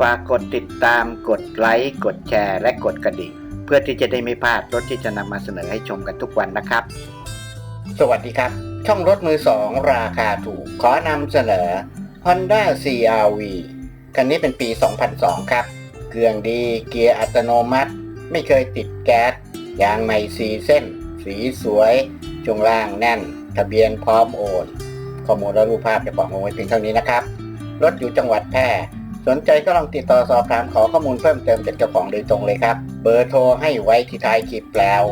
ฝากกดติดตามกดไลค์ กดแชร์ และกดกระดิ่ง เพื่อที่จะได้ไม่พลาดรถที่จะนำมาเสนอให้ชมกันทุกวันนะครับ สวัสดีครับ ช่องรถมือสองราคาถูก ขอนำเสนอ Honda CRV คันนี้เป็นปี 2002 ครับ เครื่องดีเกียร์อัตโนมัติ ไม่เคยติดแก๊สยางใหม่สีเส้น สีสวยช่วงล่างแน่น ทะเบียนพร้อมโอน ข้อมูลและรูปภาพจะบอกลงไว้เพียงเท่านี้นะครับ รถอยู่จังหวัดแพร่ สนใจก็ลองติดต่อสอบถามขอข้อมูลเพิ่มเติมจากเจ้าของโดยตรงเลยครับ เบอร์โทรให้ไว้ที่ท้ายคลิปแล้ว